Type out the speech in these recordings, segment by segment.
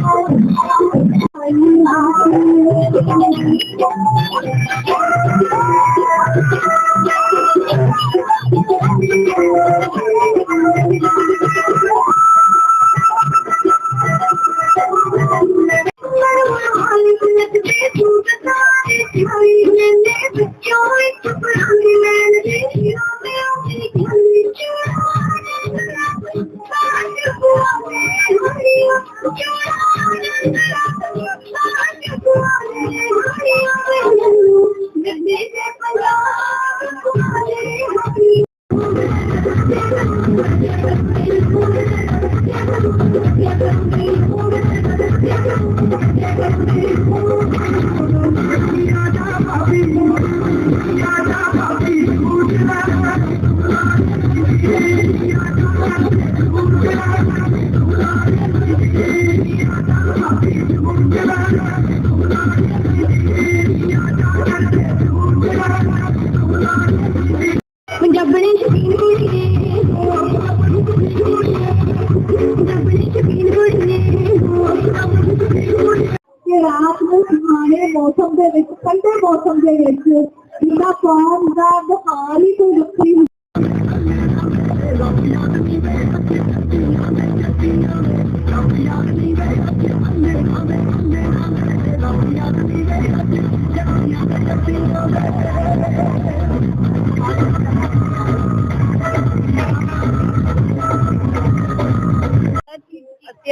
Thank you. I'm ਰਾਤ ਨੂੰ ਸੁਹਾਣੇ ਮੌਸਮ ਦੇ ਵਿੱਚ, ਠੰਡੇ ਮੌਸਮ ਦੇ ਵਿੱਚ ਇਹਦਾ ਕੌਮ ਦਾ ਬਹਾਲ ਹੀ ਕੋਈ ਵੱਖਰੀ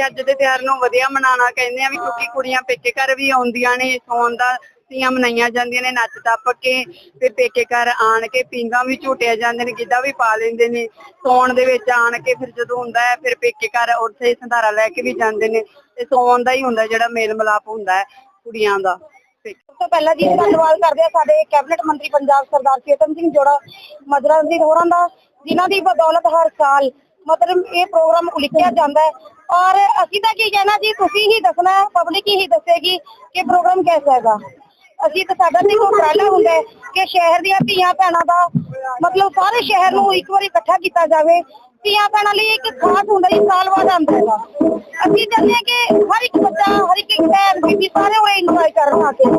ਅੱਜ ਦੇ ਤਿਉਹਾਰ ਨੂੰ ਵਧੀਆ ਮਨਾਉਣਾ ਕਹਿੰਦੇ ਆ ਵੀ ਕਿਉਂਕਿ ਕੁੜੀਆਂ ਪੇਕੇ ਘਰ ਵੀ ਆਉਂਦੀਆਂ ਨੇ, ਸੌਣ ਦਾ ਤੀਆਂ ਮਨਾਈਆਂ ਜਾਂਦੀਆਂ ਨੇ, ਨੱਚ ਟੱਪ ਕੇ ਫਿਰ ਪੇਕੇ ਘਰ ਆਣ ਕੇ ਪੀਂਘਾਂ ਵੀ ਝੂਟਿਆ ਜਾਂਦੇ ਨੇ, ਗਿੱਧਾ ਵੀ ਪਾ ਲੈਂਦੇ ਨੇ, ਸੌਣ ਦੇ ਵਿੱਚ ਆਣ ਕੇ ਫਿਰ ਜਦੋਂ ਹੁੰਦਾ ਹੈ ਫਿਰ ਪੇਕੇ ਘਰ ਉੱਥੇ ਸੰਧਾਰਾ ਲੈ ਕੇ ਵੀ ਜਾਂਦੇ ਨੇ ਤੇ ਸੌਣ ਦਾ ਹੀ ਹੁੰਦਾ ਜਿਹੜਾ ਮੇਲ ਮਿਲਾਪ ਹੁੰਦਾ ਹੈ ਕੁੜੀਆਂ ਦਾ। ਸਭ ਤੋਂ ਪਹਿਲਾਂ ਜੀ ਧੰਨਵਾਦ ਕਰਦੇ ਆ ਸਾਡੇ ਕੈਬਨਿਟ ਮੰਤਰੀ ਪੰਜਾਬ ਸਰਦਾਰ ਚੇਤਨ ਸਿੰਘ ਜੋੜਾ, ਮਦਰਾ ਜੀ ਹੋਰਾਂ ਦਾ, ਜਿਨ੍ਹਾਂ ਦੀ ਬਦੌਲਤ ਹਰ ਸਾਲ ਮਤਲਬ ਇਹ ਪ੍ਰੋਗਰਾਮ ਉਲੀਕਿਆ ਜਾਂਦਾ ਹੈ। ਔਰ ਅਸੀਂ ਤਾਂ ਕੀ ਕਹਿਣਾ ਜੀ, ਤੁਸੀਂ ਹੀ ਦੱਸਣਾ ਪਬਲਿਕ ਹੀ ਦੱਸੇਗੀ ਕਿ ਪ੍ਰੋਗਰਾਮ ਕਿਹਦਾ ਹੈਗਾ। ਅਸੀਂ ਤਾਂ ਸਾਡਾ ਤੇ ਉਪਰਾਲਾ ਹੁੰਦਾ ਹੈ ਕਿ ਸ਼ਹਿਰ ਦੀਆਂ ਧੀਆਂ ਭੈਣਾਂ ਦਾ ਮਤਲਬ ਸਾਰੇ ਸ਼ਹਿਰ ਨੂੰ ਇੱਕ ਵਾਰੀ ਇਕੱਠਾ ਕੀਤਾ ਜਾਵੇ। ਧੀਆਂ ਭੈਣਾਂ ਲਈ ਇੱਕ ਖਾਸ ਹੁੰਦਾ ਹੀ ਸਾਲ ਬਾਅਦ ਆਉਂਦਾ ਹੈਗਾ। ਅਸੀਂ ਚਾਹੁੰਦੇ ਹਾਂ ਕਿ ਹਰ ਇੱਕ ਬੱਚਾ, ਹਰ ਇੱਕ ਭੈਣ, ਬੀਬੀ ਸਾਰੇ ਉਹ ਇੰਜੋਏ ਕਰਨ ਆ ਕੇ।